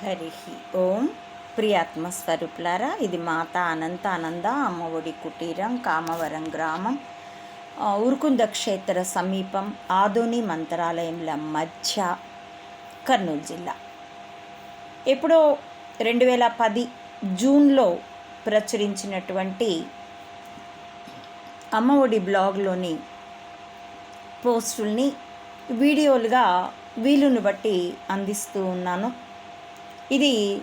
హరి ఓం. ప్రియాత్మస్వరూపులారా ఇది మాత అనంత ఆనంద అమ్మఒడి కుటీరం కామవరం గ్రామం ఆ, ఉరుకుంద క్షేత్ర సమీపం ఆదోని మంత్రాలయంల మధ్య కర్నూలు జిల్లా. ఎప్పుడో రెండు వేల పది జూన్లో ప్రచురించినటువంటి అమ్మఒడి బ్లాగ్లోని పోస్టుల్ని వీడియోలుగా వీలుని బట్టి అందిస్తూ ఉన్నాను. ఇది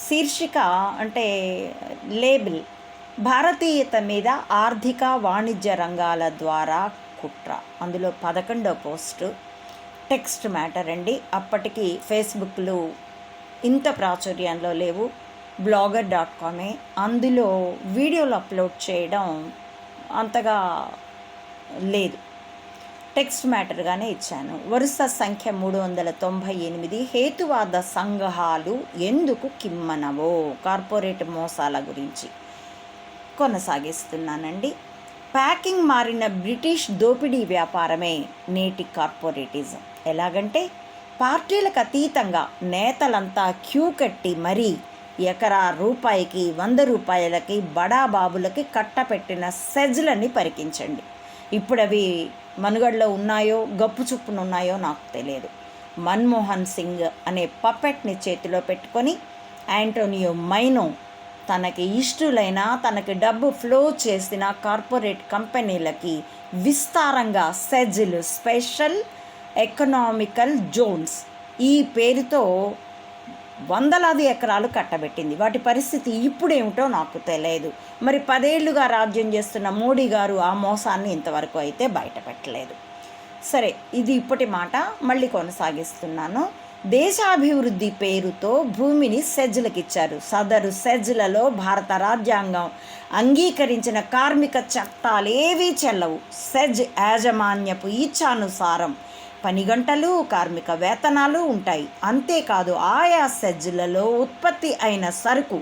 శీర్షిక అంటే లేబుల్. భారతీయత మీద ఆర్థిక వాణిజ్య రంగాల ద్వారా కుట్ర. అందులో పదకొండో పోస్టు. టెక్స్ట్ మ్యాటర్ అండి. అప్పటికి ఫేస్బుక్లు ఇంత ప్రాచుర్యంలో లేవు. బ్లాగర్ డాట్ కామే. అందులో వీడియోలు అప్లోడ్ చేయడం అంతగా లేదు. టెక్స్ట్ మ్యాటర్గానే ఇచ్చాను. వరుస సంఖ్య మూడు వందల తొంభై ఎనిమిది హేతువాద సంఘాలు ఎందుకు కిమ్మనవో? కార్పొరేట్ మోసాల గురించి కొనసాగిస్తున్నానండి. ప్యాకింగ్ మారిన బ్రిటిష్ దోపిడీ వ్యాపారమే నేటి కార్పొరేటిజం. ఎలాగంటే పార్టీలకు అతీతంగా నేతలంతా క్యూ కట్టి మరీ ఎకరా రూపాయికి వంద రూపాయలకి బడాబాబులకి కట్టపెట్టిన సెజ్లని పరికించండి. ఇప్పుడు అవి మనుగడలో ఉన్నాయో గప్పు చుప్పున ఉన్నాయో నాకు తెలియదు. మన్మోహన్ సింగ్ అనే పప్పెట్ని చేతిలో పెట్టుకొని యాంటోనియో మైనో తనకి ఇష్టులైన తనకి డబ్బు ఫ్లో చేసిన కార్పొరేట్ కంపెనీలకి విస్తారంగా సెజ్లు స్పెషల్ ఎకనామికల్ జోన్స్ ఈ పేరుతో వందలాది ఎకరాలు కట్టబెట్టింది. వాటి పరిస్థితి ఇప్పుడేమిటో నాకు తెలియదు. మరి పదేళ్ళుగా రాజ్యం చేస్తున్న మోడీ గారు ఆ మోసాన్ని ఇంతవరకు అయితే బయటపెట్టలేదు. సరే ఇది ఇప్పటి మాట. మళ్ళీ కొనసాగిస్తున్నాను. దేశాభివృద్ధి పేరుతో భూమిని సెజ్లకు ఇచ్చారు సదరు సెజ్లలో భారత రాజ్యాంగం అంగీకరించిన కార్మిక చట్టాలు ఏవీ చెల్లవు. సెజ్ యాజమాన్యపు ఇచ్ఛానుసారం పని గంటలు కార్మిక వేతనాలు ఉంటాయి. అంతేకాదు ఆయా సెజ్లలో ఉత్పత్తి అయిన సరుకు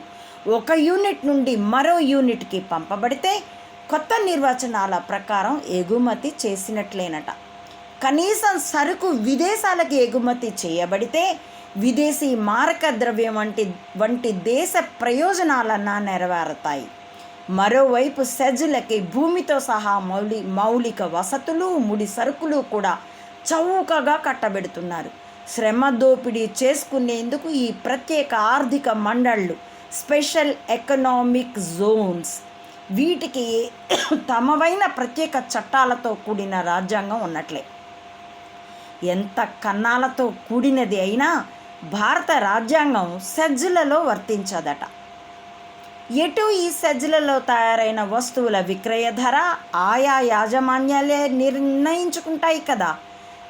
ఒక యూనిట్ నుండి మరో యూనిట్కి పంపబడితే కొత్త నిర్వచనాల ప్రకారం ఎగుమతి చేసినట్లేనట. కనీసం సరుకు విదేశాలకు ఎగుమతి చేయబడితే విదేశీ మారక ద్రవ్యం వంటి వంటి దేశ ప్రయోజనాలన్నా నెరవేరుతాయి. మరోవైపు సెజ్లకి భూమితో సహా మౌలి మౌలిక వసతులు ముడి సరుకులు కూడా చౌకగా కట్టబెడుతున్నారు. శ్రమ దోపిడీ చేసుకునేందుకు ఈ ప్రత్యేక ఆర్థిక మండళ్ళు స్పెషల్ ఎకనామిక్ జోన్స్. వీటికి తమవైన ప్రత్యేక చట్టాలతో కూడిన రాజ్యాంగం ఉన్నట్లే. ఎంత కన్నాలతో కూడినది అయినా భారత రాజ్యాంగం సెజ్లలో వర్తించదట. ఎటు ఈ సెజ్లలో తయారైన వస్తువుల విక్రయ ధర ఆయా యాజమాన్యాలే నిర్ణయించుకుంటాయి కదా.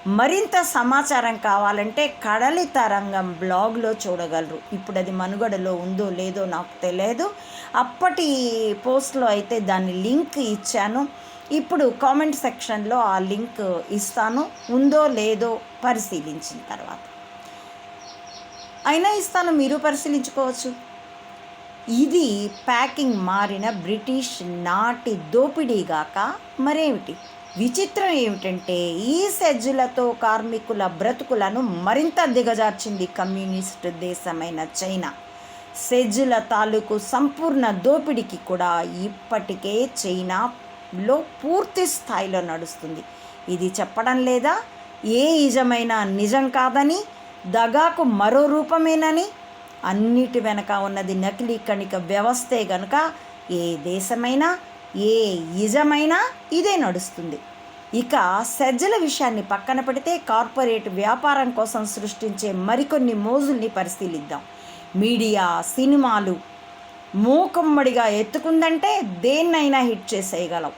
మరింత సమాచారం కావాలంటే కడలి తరంగం బ్లాగ్లో చూడగలరు. ఇప్పుడు అది మనుగడలో ఉందో లేదో నాకు తెలియదు. అప్పటి పోస్ట్లో అయితే దాని లింక్ ఇచ్చాను. ఇప్పుడు కామెంట్ సెక్షన్లో ఆ లింక్ ఇస్తాను. ఉందో లేదో పరిశీలించిన తర్వాత. అయినా ఇస్తాను మీరు పరిశీలించుకోవచ్చు. ఇది ప్యాకింగ్ మారిన బ్రిటిష్ నాటి దోపిడీగాక మరేమిటి? విచిత్రం ఏమిటంటే ఈ సెజ్జులతో కార్మికుల బ్రతుకులను మరింత దిగజార్చింది కమ్యూనిస్ట్ దేశమైన చైనా. సెజ్జుల తాలూకు సంపూర్ణ దోపిడీకి కూడా ఇప్పటికే చైనాలో పూర్తి స్థాయిలో నడుస్తుంది. ఇది చెప్పడం లేదా? ఏ నిజమైన నిజం కాదని దగాకు మరో రూపమేనని? అన్నిటి వెనక ఉన్నది నకిలీ కణిక వ్యవస్థే గనుక ఏ దేశమైనా ఏ ఇజమైనా ఇదే నడుస్తుంది. ఇక సజ్జల విషయాన్ని పక్కన పెడితే కార్పొరేట్ వ్యాపారం కోసం సృష్టించే మరికొన్ని మోజుల్ని పరిశీలిద్దాం. మీడియా సినిమాలు మూకమ్మడిగా ఎత్తుకుందంటే దేన్నైనా హిట్ చేసేయగలం.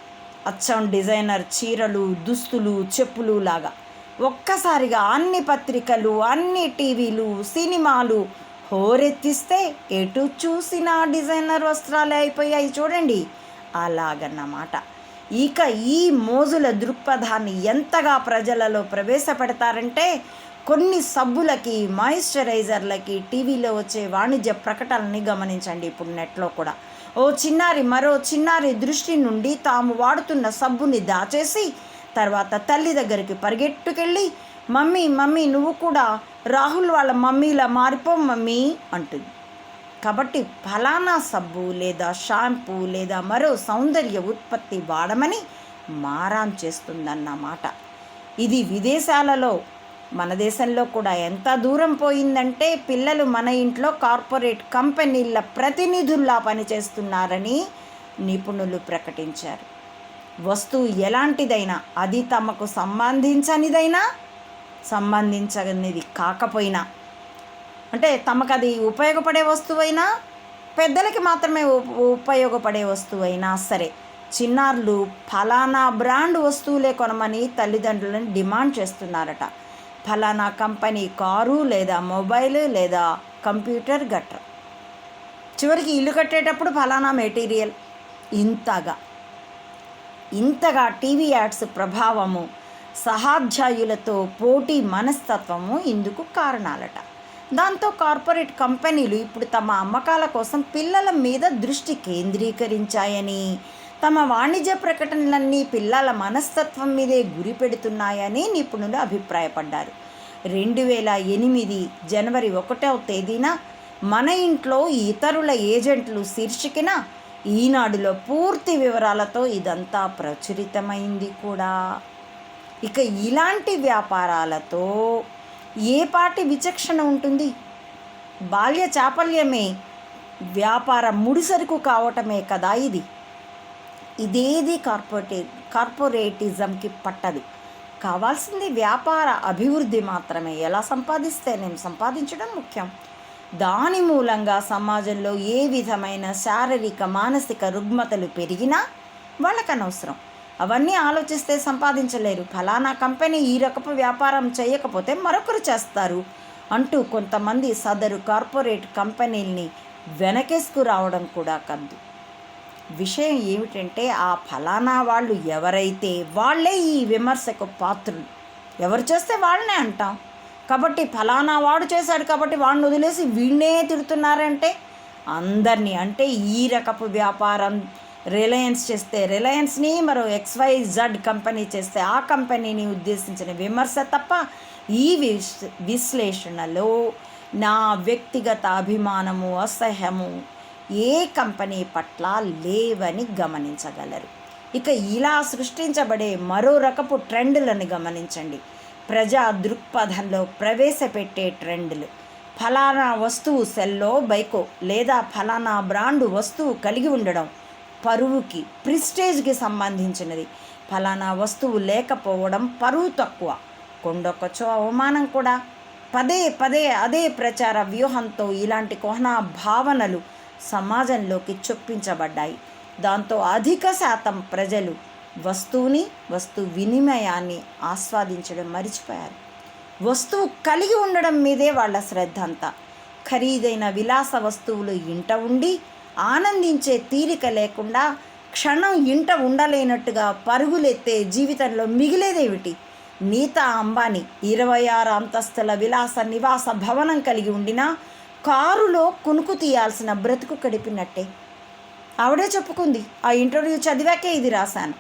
అచ్చం డిజైనర్ చీరలు దుస్తులు చెప్పులు లాగా. ఒక్కసారిగా అన్ని పత్రికలు అన్ని టీవీలు సినిమాలు హోరెత్తిస్తే ఎటు చూసినా డిజైనర్ వస్త్రాలే అయిపోయాయి చూడండి. అలాగన్నమాట. ఇక ఈ మోజుల దృక్పథాన్ని ఎంతగా ప్రజలలో ప్రవేశపెడతారంటే కొన్ని సబ్బులకి మాయిశ్చరైజర్లకి టీవీలో వచ్చే వాణిజ్య ప్రకటనల్ని గమనించండి ఇప్పుడు నెట్లో కూడా. ఓ చిన్నారి మరో చిన్నారి దృష్టి నుండి తాము వాడుతున్న సబ్బుని దాచేసి తర్వాత తల్లి దగ్గరికి పరిగెట్టుకెళ్ళి మమ్మీ మమ్మీ నువ్వు కూడా రాహుల్ వాళ్ళ మమ్మీలా మారిపో మమ్మీ అంటుంది. కాబట్టి ఫలానా సబ్బు లేదా షాంపూ లేదా మరో సౌందర్య ఉత్పత్తి వాడమని మారాం చేస్తుందన్నమాట. ఇది విదేశాలలో మన దేశంలో కూడా ఎంత దూరం పోయిందంటే పిల్లలు మన ఇంట్లో కార్పొరేట్ కంపెనీల ప్రతినిధుల్లా పనిచేస్తున్నారని నిపుణులు ప్రకటించారు. వస్తువు ఎలాంటిదైనా అది తమకు సంబంధించనిదైనా సంబంధించనిది కాకపోయినా అంటే తమకు అది ఉపయోగపడే వస్తువైనా పెద్దలకి మాత్రమే ఉపయోగపడే వస్తువైనా సరే చిన్నారులు ఫలానా బ్రాండ్ వస్తువులే కొనమని తల్లిదండ్రులను డిమాండ్ చేస్తున్నారట. ఫలానా కంపెనీ కారు లేదా మొబైల్ లేదా కంప్యూటర్ గట్ర. చివరికి ఇల్లు కట్టేటప్పుడు ఫలానా మెటీరియల్. ఇంతగా. ఇంతగా టీవీ యాడ్స్ ప్రభావము సహాధ్యాయులతో పోటీ మనస్తత్వము ఇందుకు కారణాలట. దాంతో కార్పొరేట్ కంపెనీలు ఇప్పుడు తమ అమ్మకాల కోసం పిల్లల మీద దృష్టి కేంద్రీకరించాయని తమ వాణిజ్య ప్రకటనలన్నీ పిల్లల మనస్తత్వం మీదే గురి పెడుతున్నాయని నిపుణులు అభిప్రాయపడ్డారు. రెండు వేల ఎనిమిది జనవరి ఒకటవ తేదీన మన ఇంట్లో ఇతరుల ఏజెంట్లు శీర్షికన ఈనాడులో పూర్తి వివరాలతో ఇదంతా ప్రచురితమైంది కూడా. ఇక ఇలాంటి వ్యాపారాలతో ఏ పాటి విచక్షణ ఉంటుంది? బాల్య చాపల్యమే వ్యాపార ముడిసరుకు కావటమే కదా ఇది. ఇదేది కార్పొరేటి కార్పొరేటిజంకి పట్టదు. కావాల్సింది వ్యాపార అభివృద్ధి మాత్రమే. ఎలా సంపాదిస్తే నేను సంపాదించడం ముఖ్యం. దాని మూలంగా సమాజంలో ఏ విధమైన శారీరక మానసిక రుగ్మతలు పెరిగినా వాళ్ళకనవసరం. అవన్నీ ఆలోచిస్తే సంపాదించలేరు. ఫలానా కంపెనీ ఈ రకపు వ్యాపారం చేయకపోతే మరొకరు చేస్తారు అంటూ కొంతమంది సదరు కార్పొరేట్ కంపెనీల్ని వెనకేసుకు రావడం కూడా కద్దు విషయం ఏమిటంటే ఆ ఫలానా వాళ్ళు ఎవరైతే వాళ్ళే ఈ విమర్శకు పాత్రులు. ఎవరు చేస్తే వాళ్ళనే అంటాం. కాబట్టి ఫలానా వాడు చేశాడు కాబట్టి వాడిని వదిలేసి వీళ్ళే తిడుతున్నారంటే అందరినీ అంటే ఈ రకపు వ్యాపారం రిలయన్స్ చేస్తే రిలయన్స్ని మరో ఎక్స్వై జడ్ కంపెనీ చేస్తే ఆ కంపెనీని ఉద్దేశించిన విమర్శ తప్ప ఈ విశ్ విశ్లేషణలో నా వ్యక్తిగత అభిమానము అసహ్యము ఏ కంపెనీ పట్ల లేవని గమనించగలరు. ఇక ఇలా సృష్టించబడే మరో రకపు ట్రెండ్లను గమనించండి. ప్రజా దృక్పథంలో ప్రవేశపెట్టే ట్రెండ్లు. ఫలానా వస్తువు సెల్లో బైకో లేదా ఫలానా బ్రాండు వస్తువు కలిగి ఉండడం పరువుకి ప్రిస్టేజ్కి సంబంధించినది. ఫలానా వస్తువు లేకపోవడం పరువు తక్కువ. కొండొక్కచో అవమానం కూడా. పదే పదే అదే ప్రచార వ్యూహంతో ఇలాంటి కోహనా భావనలు సమాజంలోకి చొప్పించబడ్డాయి. దాంతో అధిక శాతం ప్రజలు వస్తువుని వస్తు వినిమయాన్ని ఆస్వాదించడం మరిచిపోయారు. వస్తువు కలిగి ఉండడం మీదే వాళ్ళ శ్రద్ధ అంతా ఖరీదైన విలాస వస్తువులు ఇంట ఉండి ఆనందించే తీరిక లేకుండా క్షణం ఇంట ఉండలేనట్టుగా పరుగులెత్తే జీవితంలో మిగిలేదేమిటి? నీతా అంబానీ ఇరవై ఆరు అంతస్తుల విలాస నివాస భవనం కలిగి ఉండినా కారులో కునుకు తీయాల్సిన బ్రతుకు గడిపినట్టే. ఆవిడే చెప్పుకుంది ఆ ఇంటర్వ్యూ చదివాకే ఇది రాశాను.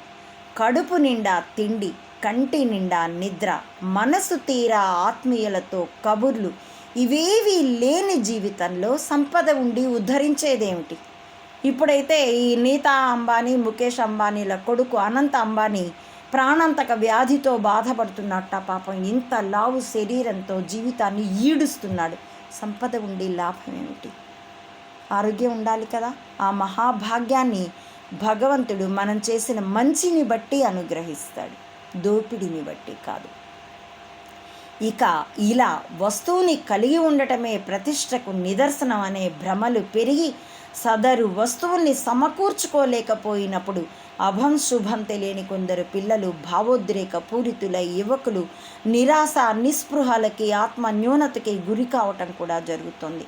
కడుపు నిండా తిండి కంటి నిండా నిద్ర మనసు తీరా ఆత్మీయులతో కబుర్లు ఇవేవి లేని జీవితంలో సంపద ఉండి ఉద్ధరించేదేమిటి? ఇప్పుడైతే ఈ నీతా అంబానీ ముఖేష్ అంబానీల కొడుకు అనంత అంబానీ ప్రాణాంతక వ్యాధితో బాధపడుతున్నట్ట పాపం. ఇంత లావు శరీరంతో జీవితాన్ని ఈడుస్తున్నాడు. సంపద ఉండి లాభం ఏమిటి ఆరోగ్యం ఉండాలి కదా. ఆ మహాభాగ్యాన్ని భగవంతుడు మనం చేసిన మంచిని బట్టి అనుగ్రహిస్తాడు. దోపిడిని బట్టి కాదు. ఇక ఇలా వస్తువుని కలిగి ఉండటమే ప్రతిష్టకు నిదర్శనం అనే భ్రమలు పెరిగి సదరు వస్తువుల్ని సమకూర్చుకోలేకపోయినప్పుడు అభం శుభం తెలియని కొందరు పిల్లలు భావోద్రేక పూరితులై యువకులు నిరాశ నిస్పృహలకి ఆత్మ న్యూనతకి గురి కావటం కూడా జరుగుతుంది.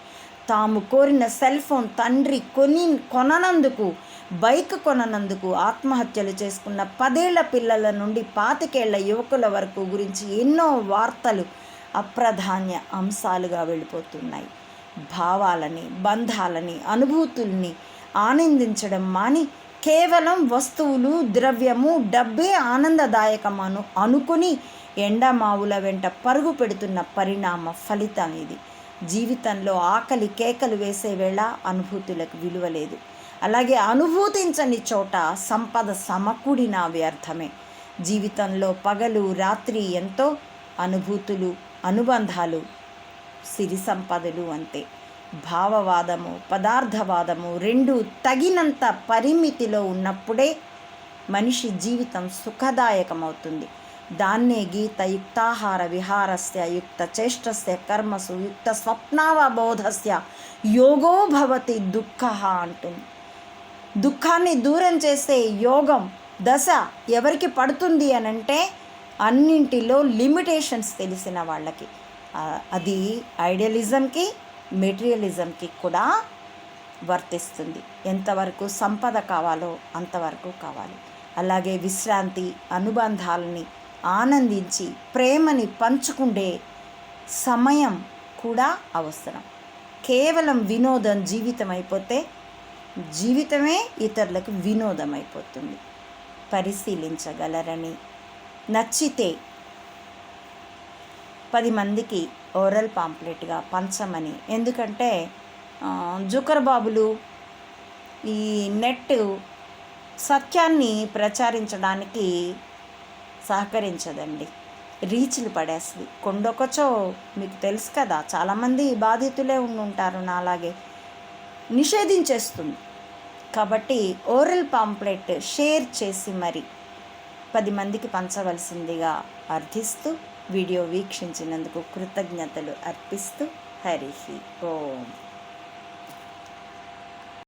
తాము కోరిన సెల్ ఫోన్ తండ్రి కొని కొననందుకు బైక్ కొననందుకు ఆత్మహత్యలు చేసుకున్న పదేళ్ళ పిల్లల నుండి పాతికేళ్ళ యువకుల వరకు గురించి ఎన్నో వార్తలు అప్రధాన్య అంశాలుగా వెళ్ళిపోతున్నాయి. భావాలని బంధాలని అనుభూతుల్ని ఆనందించడం మాని కేవలం వస్తువులు ద్రవ్యము డబ్బే ఆనందదాయకమను అనుకుని ఎండమావుల వెంట పరుగు పెడుతున్న పరిణామ ఫలితం ఇది. జీవితంలో ఆకలి కేకలు వేసే వేళ అనుభూతులకు విలువ లేదు. అలాగే అనుభూతించని చోట సంపద సమకూడిన వ్యర్థమే. జీవితంలో పగలు రాత్రి ఎంతో అనుభూతులు అనుబంధాలు సిరి సంపదలు అంతే. భావవాదము పదార్థవాదము రెండు తగినంత పరిమితిలో ఉన్నప్పుడే మనిషి జీవితం సుఖదాయకమవుతుంది. దాన్నే గీత యుక్తాహార విహారస్య యుక్త చేష్టస్య కర్మసు యుక్త స్వప్నావబోధస్య యోగో భవతి దుఃఖ అంటుంది. దుఃఖాన్ని దూరం చేసే యోగం దశ ఎవరికి పడుతుంది అని అంటే అన్నింటిలో లిమిటేషన్స్ తెలిసిన వాళ్ళకి. అది ఐడియలిజంకి మెటీరియలిజంకి కూడా వర్తిస్తుంది. ఎంతవరకు సంపద కావాలో అంతవరకు కావాలి. అలాగే విశ్రాంతి అనుబంధాలని ఆనందించి ప్రేమని పంచుకుండే సమయం కూడా అవసరం. కేవలం వినోదం జీవితం అయిపోతే జీవితమే ఇతరులకు వినోదం అయిపోతుంది. పరిశీలించగలరని నచ్చితే పది మందికి ఓరల్ పాంప్లెట్గా పంచమని. ఎందుకంటే జుకర్బాబులు జుకర్ బాబులు ఈ నెట్ సత్యాన్ని ప్రచారించడానికి సహకరించదండి. రీచ్లు పడేస్తుంది. కొండొకచో మీకు తెలుసు కదా చాలామంది బాధితులే ఉండి ఉంటారు నాలాగే. నిషేధించేస్తుంది. కాబట్టి ఓరల్ పాంప్లెట్ షేర్ చేసి మరి పది మందికి పంచవలసిందిగా అర్థిస్తూ వీడియో వీక్షించినందుకు కృతజ్ఞతలు అర్పిస్తూ హరి ఓం.